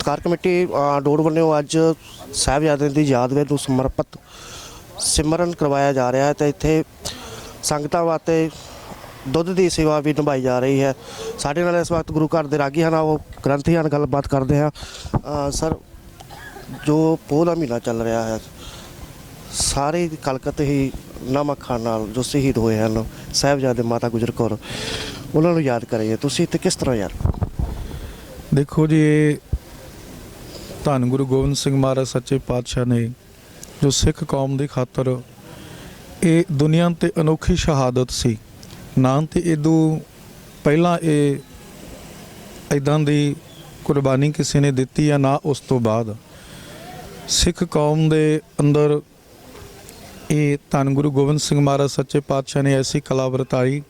ਸਤਕਾਰ ਕਮੇਟੀ ਅ, ਡੋੜ ਵੱਲੋਂ ਅੱਜ ਸਾਹਿਬਜ਼ਾਦਿਆਂ ਦੀ ਯਾਦ ਵਿੱਚ ਨੂੰ ਸਮਰਪਿਤ ਸਿਮਰਨ ਕਰਵਾਇਆ ਜਾ ਰਿਹਾ ਹੈ ਤੇ ਇੱਥੇ ਸੰਗਤਾਂ ਵਾਸਤੇ ਦੁੱਧ ਦੀ ਸੇਵਾ ਵੀ ਨਿਭਾਈ ਜਾ ਰਹੀ ਹੈ। ਸਾਡੇ ਨਾਲ ਇਸ ਵਕਤ ਗੁਰੂ ਘਰ ਦੇ ਰਾਗੀ ਹਨ ਉਹ ਗ੍ਰੰਥੀ ਹਨ ਗੱਲਬਾਤ ਕਰਦੇ ਹਾਂ। ਸਰ ਜੋ ਪੋਹ ਦਾ ਮਹੀਨਾ ਚੱਲ ਰਿਹਾ ਹੈ ਸਾਰੇ ਕਲਕਤ ਹੀ ਨਮਕ ਖਾਣ ਨਾਲ ਜੋ ਸ਼ਹੀਦ ਹੋਏ ਹਨ ਸਾਹਿਬਜ਼ਾਦੇ ਮਾਤਾ ਗੁਜਰ ਕੌਰ ਉਹਨਾਂ ਨੂੰ ਯਾਦ ਕਰੀਏ। ਤੁਸੀਂ ਇੱਥੇ ਕਿਸ ਤਰ੍ਹਾਂ ਯਾਰ ਦੇਖੋ ਜੀ ਧੰਨ ਗੁਰੂ ਗੋਬਿੰਦ ਸਿੰਘ ਮਹਾਰਾਜ ਸੱਚੇ ਪਾਤਸ਼ਾਹ ਨੇ, ਜੋ ਸਿੱਖ ਕੌਮ ਦੀ ਖਾਤਰ ਇਹ ਦੁਨੀਆ ਤੇ ਅਨੋਖੀ ਸ਼ਹਾਦਤ ਸੀ। ਨਾ ਤੇ ਇਦੋਂ ਪਹਿਲਾਂ ਇਹ ਇਦਾਂ ਦੀ ਕੁਰਬਾਨੀ ਕਿਸੇ ਨੇ ਦਿੱਤੀ ਆ ਨਾ, ਉਸ ਤੋਂ ਬਾਅਦ ਸਿੱਖ ਕੌਮ ਦੇ ਅੰਦਰ ਇਹ ਧੰਨ ਗੁਰੂ ਗੋਬਿੰਦ ਸਿੰਘ ਮਹਾਰਾਜ ਸੱਚੇ ਪਾਤਸ਼ਾਹ ਨੇ ਐਸੀ ਕਲਾ ਵਰਤਾਈ।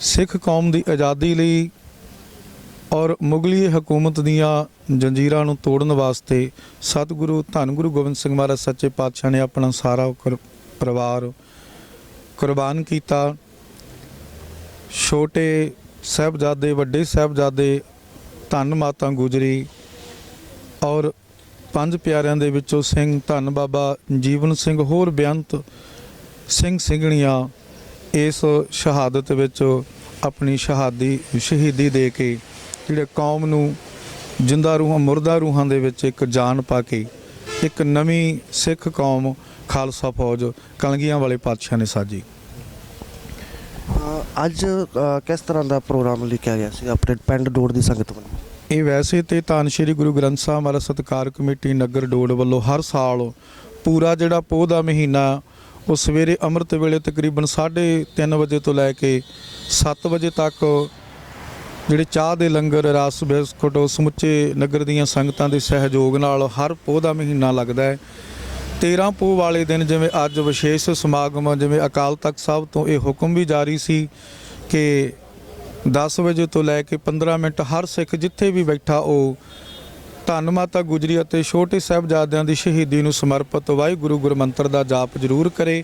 ਸਿੱਖ ਕੌਮ ਦੀ ਆਜ਼ਾਦੀ ਲਈ ਔਰ ਮੁਗਲੀ ਹਕੂਮਤ ਦੀਆਂ ਜੰਜੀਰਾਂ ਨੂੰ ਤੋੜਨ ਵਾਸਤੇ ਸਤਿਗੁਰੂ, ਧੰਨ ਗੁਰੂ ਗੋਬਿੰਦ ਸਿੰਘ ਮਹਾਰਾਜ ਸੱਚੇ ਪਾਤਸ਼ਾਹ ਨੇ ਆਪਣਾ ਸਾਰਾ ਕੁਰ- ਪਰਿਵਾਰ ਕੁਰਬਾਨ ਕੀਤਾ। ਛੋਟੇ ਸਾਹਿਬਜ਼ਾਦੇ, ਵੱਡੇ ਸਾਹਿਬਜ਼ਾਦੇ ਧੰਨ ਮਾਤਾ ਗੁਜਰੀ ਔਰ ਪੰਜ ਪਿਆਰਿਆਂ ਦੇ ਵਿੱਚੋਂ ਸਿੰਘ ਧੰਨ ਬਾਬਾ ਜੀਵਨ ਸਿੰਘ, ਹੋਰ ਬੇਅੰਤ ਸਿੰਘ ਸਿੰਘਣੀਆਂ ਇਸ ਸ਼ਹਾਦਤ ਵਿੱਚ ਆਪਣੀ ਸ਼ਹਾਦੀ, ਸ਼ਹੀਦੀ ਦੇ ਕੇ ਜਿਹੜੇ ਕੌਮ ਨੂੰ ਜਿੰਦਾ ਰੂਹਾਂ ਮੁਰਦਾ ਰੂਹਾਂ ਦੇ ਵਿੱਚ ਇੱਕ ਜਾਨ ਪਾ ਕੇ ਇੱਕ ਨਵੀਂ ਸਿੱਖ ਕੌਮ ਖਾਲਸਾ ਫੌਜ ਕਲਗੀਆਂ ਵਾਲੇ ਪਾਤਸ਼ਾਹ ਨੇ ਸਾਜੀ। ਅੱਜ ਕਿਸ ਤਰ੍ਹਾਂ ਦਾ ਪ੍ਰੋਗਰਾਮ ਲਿਖਿਆ ਗਿਆ ਸੀ ਆਪਣੇ ਪਿੰਡ ਡੋੜ ਦੀ ਸੰਗਤ ਵੱਲੋਂ? ਇਹ ਵੈਸੇ ਤੇ ਧੰਨ ਸ਼੍ਰੀ ਗੁਰੂ ਗ੍ਰੰਥ ਸਾਹਿਬ ਮਹਾਰਾਜ ਸਤਕਾਰ ਕਮੇਟੀ ਨਗਰ ਡੋੜ ਵੱਲੋਂ ਹਰ ਸਾਲ ਪੂਰਾ ਜਿਹੜਾ ਪੋਹ ਦਾ ਮਹੀਨਾ ਉਹ ਸਵੇਰੇ ਅੰਮ੍ਰਿਤ ਵੇਲੇ ਤਕਰੀਬਨ 3:30 ਵਜੇ ਤੋਂ ਲੈ ਕੇ 7 ਵਜੇ ਤੱਕ ਜਿਹੜੇ ਚਾਹ ਦੇ ਲੰਗਰ, ਰਸ, ਬਿਸਕੁਟ, ਉਹ ਸਮੁੱਚੇ ਨਗਰ ਦੀਆਂ ਸੰਗਤਾਂ ਦੇ ਸਹਿਯੋਗ ਨਾਲ ਹਰ ਪੋਹ ਦਾ ਮਹੀਨਾ ਲੱਗਦਾ ਹੈ। 13 ਪੋਹ ਵਾਲੇ ਦਿਨ ਜਿਵੇਂ ਅੱਜ ਵਿਸ਼ੇਸ਼ ਸਮਾਗਮ, ਜਿਵੇਂ ਅਕਾਲ ਤਖਤ ਸਾਹਿਬ ਤੋਂ ਇਹ ਹੁਕਮ ਵੀ ਜਾਰੀ ਸੀ ਕਿ 10 ਵਜੇ ਤੋਂ ਲੈ ਕੇ 15 ਮਿੰਟ ਹਰ ਸਿੱਖ ਜਿੱਥੇ ਵੀ ਬੈਠਾ ਉਹ ਧੰਨ ਮਾਤਾ ਗੁਜਰੀ ਅਤੇ ਛੋਟੇ ਸਾਹਿਬਜ਼ਾਦਿਆਂ ਦੀ ਸ਼ਹੀਦੀ ਨੂੰ ਸਮਰਪਿਤ ਵਾਹਿਗੁਰੂ ਗੁਰਮੰਤਰ ਦਾ ਜਾਪ ਜ਼ਰੂਰ ਕਰੇ।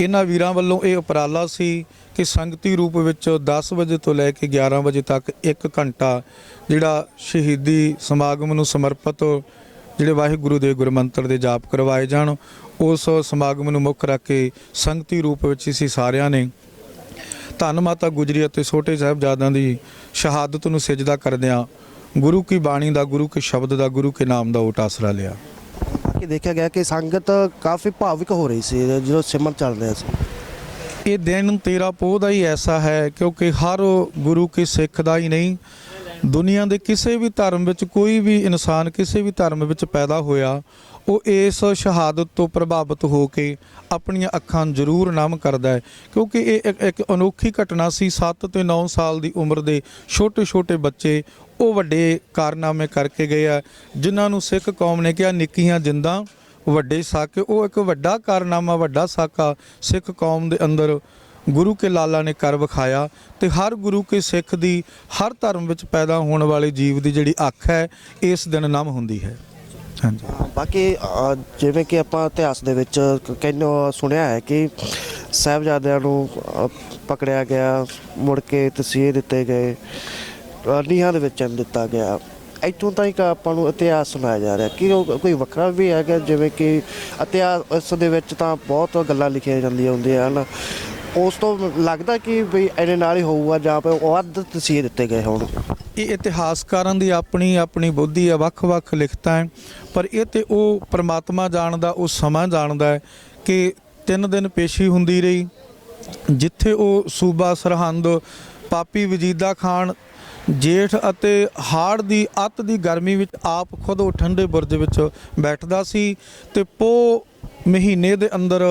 ਇਹਨਾਂ ਵੀਰਾਂ ਵੱਲੋਂ ਇਹ ਉਪਰਾਲਾ ਸੀ ਕਿ ਸੰਗਤੀ ਰੂਪ ਵਿੱਚ 10 ਵਜੇ ਤੋਂ ਲੈ ਕੇ 11 ਵਜੇ ਤੱਕ 1 ਘੰਟਾ ਜਿਹੜਾ ਸ਼ਹੀਦੀ ਸਮਾਗਮ ਨੂੰ ਸਮਰਪਿਤ ਜਿਹੜੇ ਵਾਹਿਗੁਰੂ ਦੇ ਗੁਰਮੰਤਰ ਦੇ ਜਾਪ ਕਰਵਾਏ ਜਾਣ, ਉਸ ਸਮਾਗਮ ਨੂੰ ਮੁੱਖ ਰੱਖ ਕੇ ਸੰਗਤੀ ਰੂਪ ਵਿੱਚ ਅਸੀਂ ਸਾਰਿਆਂ ਨੇ। ਧੰਨ ਮਾਤਾ ਗੁਜਰੀ ਅਤੇ ਛੋਟੇ ਸਾਹਿਬਜ਼ਾਦਿਆਂ ਦੀ ਸ਼ਹਾਦਤ ਨੂੰ ਸਜਦਾ ਕਰਦਿਆਂ ਗੁਰੂ ਕੀ ਬਾਣੀ ਦਾ ਗੁਰੂ ਕੇ ਸ਼ਬਦ ਦਾ ਗੁਰੂ ਕੇ ਨਾਮ ਦਾ ਓਟ ਆਸਰਾ ਲਿਆ। ਬਾਕੀ ਦੇਖਿਆ ਗਿਆ ਕਿ ਸੰਗਤ ਕਾਫੀ ਭਾਵਿਕ ਹੋ ਰਹੀ ਸੀ ਜਦੋਂ ਸਿਮਰਨ ਚੱਲ ਰਿਹਾ ਸੀ। ਇਹ ਦਿਨ ਤੇਰਾ ਪੋਹ ਦਾ ਹੀ ਐਸਾ ਹੈ ਕਿਉਂਕਿ ਹਰ ਗੁਰੂ ਕੇ ਸਿੱਖ ਦਾ ਹੀ ਨਹੀਂ। ਦੁਨੀਆ ਦੇ ਕਿਸੇ ਵੀ ਧਰਮ ਵਿੱਚ ਕੋਈ ਵੀ ਇਨਸਾਨ ਕਿਸੇ ਵੀ ਧਰਮ ਵਿੱਚ ਪੈਦਾ ਹੋਇਆ ਉਹ ਇਸ ਸ਼ਹਾਦਤ ਤੋਂ ਪ੍ਰਭਾਵਿਤ ਹੋ ਕੇ ਆਪਣੀਆਂ ਅੱਖਾਂ ਜ਼ਰੂਰ ਨਮ ਕਰਦਾ ਹੈ। ਕਿਉਂਕਿ ਇਹ ਇੱਕ, ਇੱਕ ਅਨੋਖੀ ਘਟਨਾ ਸੀ 7 ਤੇ 9 ਸਾਲ ਦੀ ਉਮਰ ਦੇ ਛੋਟੇ ਛੋਟੇ ਬੱਚੇ ਉਹ ਵੱਡੇ ਕਾਰਨਾਮੇ ਕਰਕੇ ਗਏ ਆ ਜਿਨ੍ਹਾਂ ਨੂੰ ਸਿੱਖ ਕੌਮ ਨੇ ਕਿਹਾ ਨਿੱਕੀਆਂ ਜਿੰਦਾਂ ਵੱਡੇ ਸਾਕੇ। ਉਹ ਇੱਕ ਵੱਡਾ ਕਾਰਨਾਮਾ ਵੱਡਾ ਸਾਕਾ ਸਿੱਖ ਕੌਮ ਦੇ ਅੰਦਰ ਗੁਰੂ ਕੇ ਲਾਲਾ ਨੇ ਕਰ ਵਿਖਾਇਆ। ਤੇ ਹਰ ਗੁਰੂ ਕੇ ਸਿੱਖ ਦੀ ਹਰ ਧਰਮ ਵਿੱਚ ਪੈਦਾ ਹੋਣ ਵਾਲੇ ਜੀਵ ਦੀ ਜਿਹੜੀ ਅੱਖ ਹੈ ਇਸ ਦਿਨ ਨਮ ਹੁੰਦੀ ਹੈ। ਹਾਂਜੀ। ਬਾਕੀ ਅ, ਜਿਵੇਂ ਕਿ ਆਪਾਂ ਇਤਿਹਾਸ ਦੇ ਵਿੱਚ ਕਹਿੰਦੇ ਸੁਣਿਆ ਹੈ ਕਿ ਸਾਹਿਬਜ਼ਾਦਿਆਂ ਨੂੰ ਅ, ਪਕੜਿਆ ਗਿਆ ਮੁੜ ਕੇ ਤਸੀਹੇ ਦਿੱਤੇ ਗਏ। ਨੀਹਾਂ ਦੇ ਵਿੱਚ ਚੰਨ ਦਿੱਤਾ ਗਿਆ। ਇੱਥੋਂ ਤਾਈਂ ਆਪਾਂ ਨੂੰ ਇਤਿਹਾਸ ਸੁਣਾਇਆ ਜਾ ਰਿਹਾ। ਕਿ ਉਹ ਕੋਈ ਵੱਖਰਾ ਵੀ ਹੈਗਾ? ਜਿਵੇਂ ਕਿ ਇਤਿਹਾਸ, ਇਸ ਦੇ ਵਿੱਚ ਤਾਂ ਬਹੁਤ ਗੱਲਾਂ ਲਿਖੀਆਂ ਜਾਂਦੀਆਂ ਹੁੰਦੀਆਂ ਹਨ। ਉਸ ਤੋਂ ਲੱਗਦਾ ਕਿ ਵੀ ਇਹਦੇ ਨਾਲ ਹੀ ਹੋਊਗਾ ਜਾਂ ਫਿਰ ਉਹ ਅੱਧ ਤਸੀਹੇ ਦਿੱਤੇ ਗਏ ਹੋਣ। ਇਹ ਇਤਿਹਾਸਕਾਰਾਂ ਦੀ ਆਪਣੀ ਆਪਣੀ ਬੁੱਧੀ ਆ ਵੱਖ-ਵੱਖ ਲਿਖਤਾਂ ਹੈ। ਪਰ ਇਹ ਤੇ ਉਹ ਪ੍ਰਮਾਤਮਾ ਜਾਣਦਾ, ਉਹ ਸਮਾਂ ਜਾਣਦਾ ਹੈ ਕਿ ਤਿੰਨ ਦਿਨ ਪੇਸ਼ੀ ਹੁੰਦੀ ਰਹੀ। ਜਿੱਥੇ ਉਹ ਸੂਬਾ ਸਰਹੰਦ, ਪਾਪੀ ਵਜੀਦਾ ਖਾਨ ਜੇਠ ਅਤੇ ਹਾੜ ਦੀ ਅੱਤ ਦੀ ਗਰਮੀ ਵਿੱਚ ਆਪ ਖੁਦ ਉਹ ਠੰਡੇ ਬੁਰਜ ਵਿੱਚ ਬੈਠਦਾ ਸੀ ਤੇ ਪੋ ਮਹੀਨੇ ਦੇ ਅੰਦਰ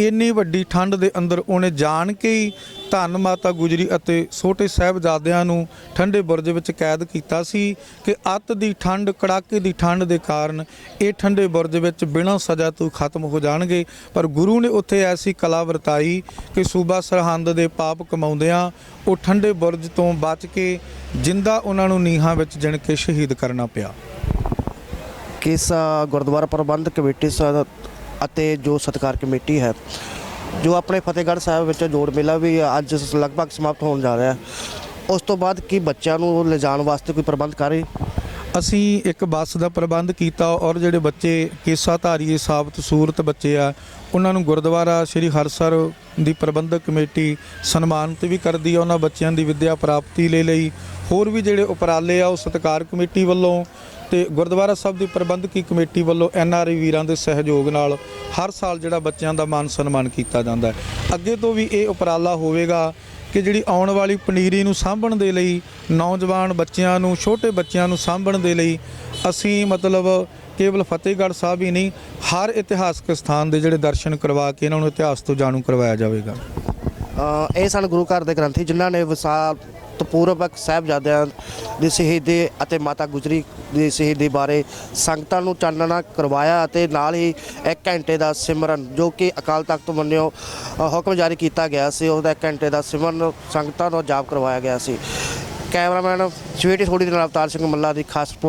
ਇੰਨੀ ਵੱਡੀ ਠੰਡ ਦੇ ਅੰਦਰ ਉਹਨੇ ਜਾਣ ਕੇ ਹੀ ਧੰਨ ਮਾਤਾ ਗੁਜਰੀ ਅਤੇ ਛੋਟੇ ਸਾਹਿਬਜ਼ਾਦਿਆਂ ਨੂੰ ਠੰਡੇ ਬੁਰਜ ਵਿੱਚ ਕੈਦ ਕੀਤਾ ਸੀ ਕਿ ਅੱਤ ਦੀ ਠੰਡ, ਕੜਾਕੇ ਦੀ ਠੰਡ ਦੇ ਕਾਰਨ ਇਹ ਠੰਡੇ ਬੁਰਜ ਵਿੱਚ ਬਿਨਾਂ ਸਜ਼ਾ ਤੋਂ ਖਤਮ ਹੋ ਜਾਣਗੇ। ਪਰ ਗੁਰੂ ਨੇ ਉੱਥੇ ਐਸੀ ਕਲਾ ਵਰਤਾਈ ਕਿ ਸੂਬਾ ਸਰਹੰਦ ਦੇ ਪਾਪ ਕਮਾਉਂਦਿਆਂ ਉਹ ਠੰਡੇ ਬੁਰਜ ਤੋਂ ਬਚ ਕੇ ਜਿੰਦਾ ਉਹਨਾਂ ਨੂੰ ਨੀਹਾਂ ਵਿੱਚ ਜਣ ਕੇ ਸ਼ਹੀਦ ਕਰਨਾ ਪਿਆ। ਕਿਸ ਗੁਰਦੁਆਰਾ ਪ੍ਰਬੰਧਕ ਕਮੇਟੀ ਅਤੇ ਜੋ ਸਤਕਾਰ ਕਮੇਟੀ ਹੈ ਜੋ ਆਪਣੇ ਫਤਿਹਗੜ੍ਹ ਸਾਹਿਬ ਵਿੱਚ ਜੋੜ ਮੇਲਾ ਵੀ ਅੱਜ ਲਗਭਗ ਸਮਾਪਤ ਹੋਣ ਜਾ ਰਿਹਾ ਉਸ ਤੋਂ ਬਾਅਦ ਕੀ ਬੱਚਿਆਂ ਨੂੰ ਲਿਜਾਣ ਵਾਸਤੇ ਕੋਈ ਪ੍ਰਬੰਧ ਕਰੇ ਅਸੀਂ ਇੱਕ ਬੱਸ ਦਾ ਪ੍ਰਬੰਧ ਕੀਤਾ ਔਰ ਜਿਹੜੇ ਬੱਚੇ ਕੇਸਾਧਾਰੀ ਸਾਬਤ ਸੂਰਤ ਬੱਚੇ ਆ, ਉਹਨਾਂ ਨੂੰ ਗੁਰਦੁਆਰਾ ਸ੍ਰੀ ਹਰਸਰ ਦੀ ਪ੍ਰਬੰਧਕ ਕਮੇਟੀ ਸਨਮਾਨਿਤ ਵੀ ਕਰਦੀ ਆ, ਉਹਨਾਂ ਬੱਚਿਆਂ ਦੀ ਵਿੱਦਿਆ ਪ੍ਰਾਪਤੀ ਲਈ ਲਈ। ਹੋਰ ਵੀ ਜਿਹੜੇ ਉਪਰਾਲੇ ਆ, ਉਹ ਸਤਕਾਰ ਕਮੇਟੀ ਵੱਲੋਂ ਤੇ ਗੁਰਦੁਆਰਾ ਸਾਹਿਬ ਦੀ ਪ੍ਰਬੰਧਕੀ ਕਮੇਟੀ ਵੱਲੋਂ ਐਨ ਆਰ ਆਈ ਵੀਰਾਂ ਦੇ ਸਹਿਯੋਗ ਨਾਲ ਹਰ ਸਾਲ ਜਿਹੜਾ ਬੱਚਿਆਂ ਦਾ ਮਾਨ ਸਨਮਾਨ ਕੀਤਾ ਜਾਂਦਾ ਹੈ। ਅੱਗੇ ਤੋਂ ਵੀ ਇਹ ਉਪਰਾਲਾ ਹੋਵੇਗਾ ਕਿ ਜਿਹੜੀ ਆਉਣ ਵਾਲੀ ਪਨੀਰੀ ਨੂੰ ਸਾਂਭਣ ਦੇ ਲਈ, ਨੌਜਵਾਨ ਬੱਚਿਆਂ ਨੂੰ, ਛੋਟੇ ਬੱਚਿਆਂ ਨੂੰ ਸਾਂਭਣ ਦੇ ਲਈ ਅਸੀਂ ਮਤਲਬ ਕੇਵਲ ਫਤਿਹਗੜ੍ਹ ਸਾਹਿਬ ਹੀ ਨਹੀਂ, ਹਰ ਇਤਿਹਾਸਕ ਸਥਾਨ ਦੇ ਜਿਹੜੇ ਦਰਸ਼ਨ ਕਰਵਾ ਕੇ ਇਹਨਾਂ ਨੂੰ ਇਤਿਹਾਸ ਤੋਂ ਜਾਣੂ ਕਰਵਾਇਆ ਜਾਵੇਗਾ। ਇਹ ਸਨ ਗੁਰੂ ਘਰ ਦੇ ਗ੍ਰੰਥੀ ਜਿਨ੍ਹਾਂ ਨੇ ਵਿਸਾਲ ਪੂਰਵਕ ਸਾਹਿਬਜ਼ਾਦਿਆਂ ਦੀ ਸ਼ਹੀਦੀ ਅਤੇ ਮਾਤਾ ਗੁਜਰੀ ਦੀ ਸ਼ਹੀਦੀ ਬਾਰੇ ਸੰਗਤਾਂ ਨੂੰ ਚਾਨਣਾ ਕਰਵਾਇਆ ਅਤੇ ਨਾਲ ਹੀ ਇੱਕ ਘੰਟੇ ਦਾ ਸਿਮਰਨ ਜੋ ਕਿ ਅਕਾਲ ਤਖਤ ਤੋਂ ਮੰਨਿਓ ਹੁਕਮ ਜਾਰੀ ਕੀਤਾ ਗਿਆ ਸੀ। ਉਹਦਾ ਇੱਕ ਘੰਟੇ ਦਾ ਸਿਮਰਨ ਸੰਗਤਾਂ ਨੂੰ ਜਾਪ ਕਰਵਾਇਆ ਗਿਆ ਸੀ। ਕੈਮਰਾਮੈਨ ਸਵੀਟੀ ਥੋੜੀ ਦੇ ਨਾਲ ਅਵਤਾਰ ਸਿੰਘ ਮੱਲਾ ਦੀ ਖਾਸ ਰਿਪੋਰਟ